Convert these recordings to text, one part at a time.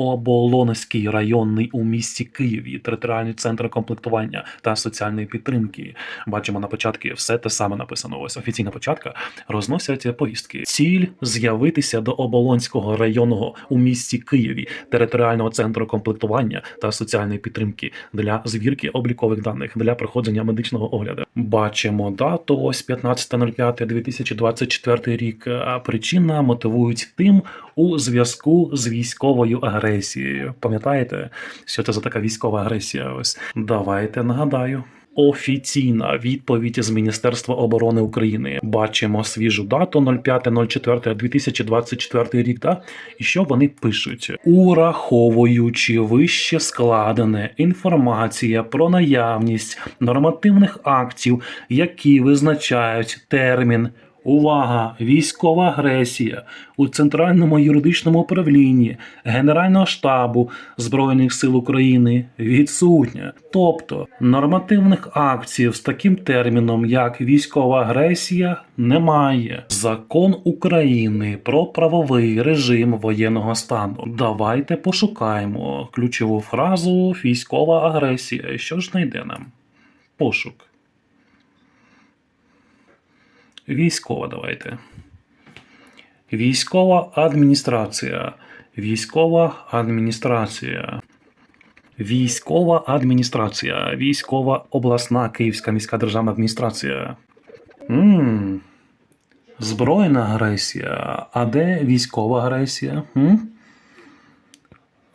Оболонський районний у місті Києві, територіальний центр комплектування та соціальної підтримки. Бачимо на початку все те саме написано. Ось офіційна початка розносять повістки. Ціль з'явитися до Оболонського районного у місті Києві, територіального центру комплектування та соціальної підтримки для звірки облікових даних для проходження медичного огляду. Бачимо дату ось 15.05.2024 рік. А причина мотивують тим у зв'язку з військовою агресією. Пам'ятаєте, що це за така військова агресія? Ось давайте нагадаю. Офіційна відповідь з Міністерства оборони України. Бачимо свіжу дату 05.04.2024 рік. Да? І що вони пишуть? Ураховуючи вище складене інформація про наявність нормативних актів, які визначають термін. Увага! Військова агресія у Центральному юридичному управлінні Генерального штабу Збройних сил України відсутня. Тобто нормативних актів з таким терміном, як військова агресія, немає. Закон України про правовий режим воєнного стану. Давайте пошукаємо ключову фразу військова агресія. Що ж знайде нам? Пошук. Військова давайте. Військова адміністрація. Військова адміністрація. Військова адміністрація. Військова обласна Київська міська державна адміністрація. м Збройна агресія. А де військова агресія? м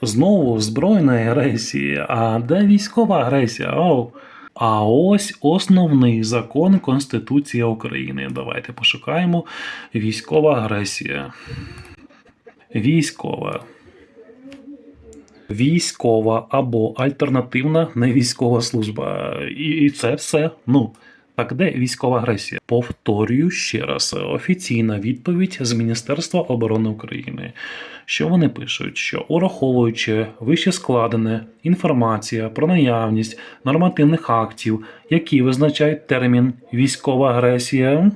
Знову збройна агресія. А де військова агресія? Оу. А ось основний закон Конституції України. Давайте пошукаємо. Військова агресія. Військова. Військова або альтернативна невійськова служба. І, і це все. Ну. Так де військова агресія? Повторюю ще раз офіційна відповідь з Міністерства оборони України. Що вони пишуть? Що ураховуючи вище складене інформація про наявність нормативних актів, які визначають термін військова агресія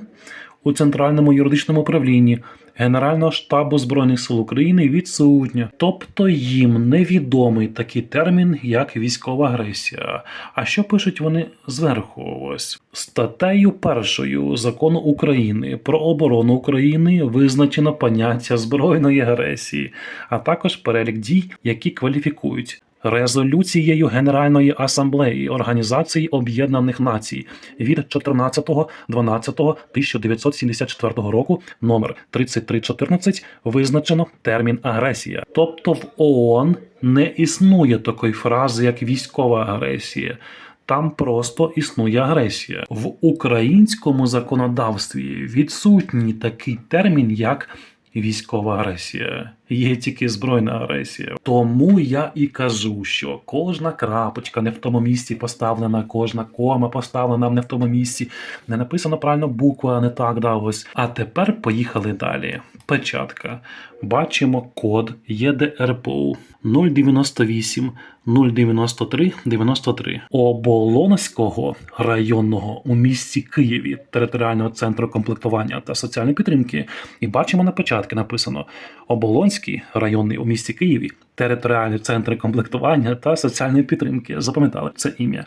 у центральному юридичному управлінні Генерального штабу Збройних сил України відсутня, тобто їм невідомий такий термін, як військова агресія. А що пишуть вони зверху? Ось статтею першою закону України про оборону України визначено поняття збройної агресії, а також перелік дій, які кваліфікують. Резолюцією Генеральної асамблеї Організації Об'єднаних Націй від 14.12.1974 року номер 3314 визначено термін агресія. Тобто в ООН не існує такої фрази, як військова агресія. Там просто існує агресія. В українському законодавстві відсутній такий термін, як військова агресія, є тільки збройна агресія. Тому я і кажу, що кожна крапочка не в тому місці поставлена, кожна кома поставлена не в тому місці, не написано правильно буква, не так да ось. А тепер поїхали далі. Печатка. Бачимо код ЄДРПУ 098 093 93 Оболонського районного у місті Києві територіального центру комплектування та соціальної підтримки. І бачимо на початку написано Оболонський районний у місті Києві територіальний центр комплектування та соціальної підтримки. Запам'ятали це ім'я.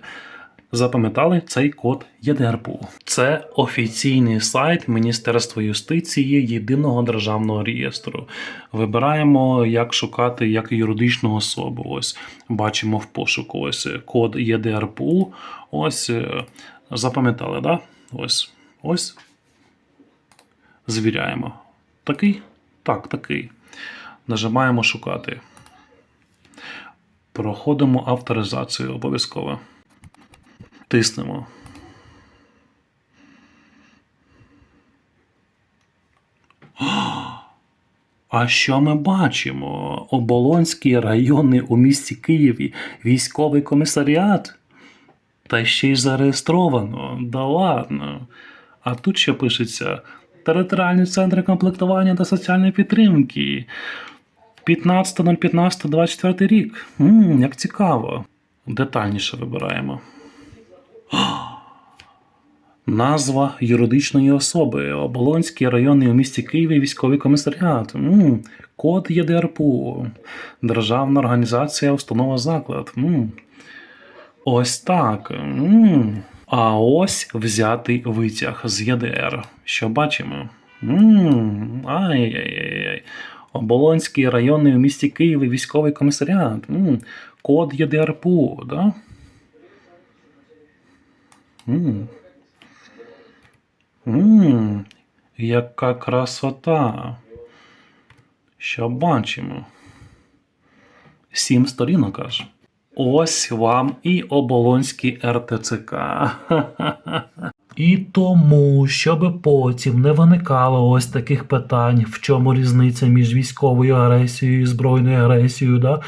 Запам'ятали цей код ЄДРПУ. Це офіційний сайт Міністерства юстиції Єдиного державного реєстру. Вибираємо, як шукати як юридичну особу. Ось бачимо в пошуку. Ось код ЄДРПУ. Ось е, запам'ятали, да? Ось. Ось. Звіряємо. Такий? Так, такий. Нажимаємо шукати. Проходимо авторизацію обов'язково. Тиснемо. А що ми бачимо? Оболонський районний у місті Києві військовий комісаріат. Та ще й зареєстровано. Да ладно. А тут ще пишеться територіальні центри комплектування та соціальної підтримки. 15.015.24 рік. М, як цікаво. Детальніше вибираємо. Назва юридичної особи. Оболонський районний у місті Києві військовий комісаріат. М, Код ЄДРПУ. Державна організація, установа заклад. М. Ось так. М. А ось взятий витяг з ЄДР. Що бачимо? М. Оболонський районний у місті Києві військовий комісаріат. М. Код ЄДРПУ, да? М. М. Яка красота. Що бачимо? Сім сторінок аж. Ось вам і оболонський РТЦК. І тому, щоб потім не виникало ось таких питань, в чому різниця між військовою агресією і збройною агресією, да?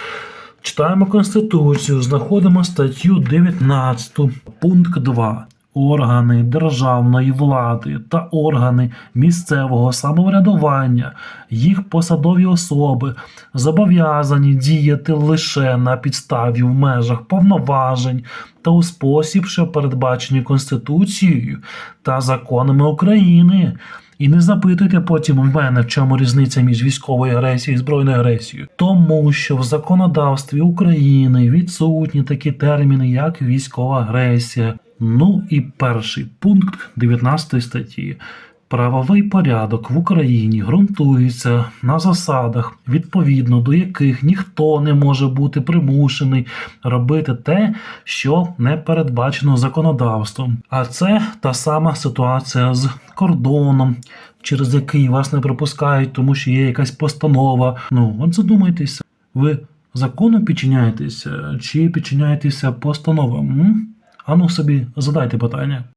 читаємо Конституцію, знаходимо статтю 19, пункт 2. Органи державної влади та органи місцевого самоврядування, їх посадові особи зобов'язані діяти лише на підставі в межах повноважень та у спосіб, що передбачені Конституцією та законами України. І не запитуйте потім в мене, в чому різниця між військовою агресією і збройною агресією. Тому що в законодавстві України відсутні такі терміни, як військова агресія. Ну і перший пункт 19 статті. Правовий порядок в Україні ґрунтується на засадах, відповідно до яких ніхто не може бути примушений робити те, що не передбачено законодавством. А це та сама ситуація з кордоном, через який вас не пропускають, тому що є якась постанова. Ну, от задумайтеся, ви закону підчиняєтеся чи підчиняєтеся постановам? Ану собі задайте питання.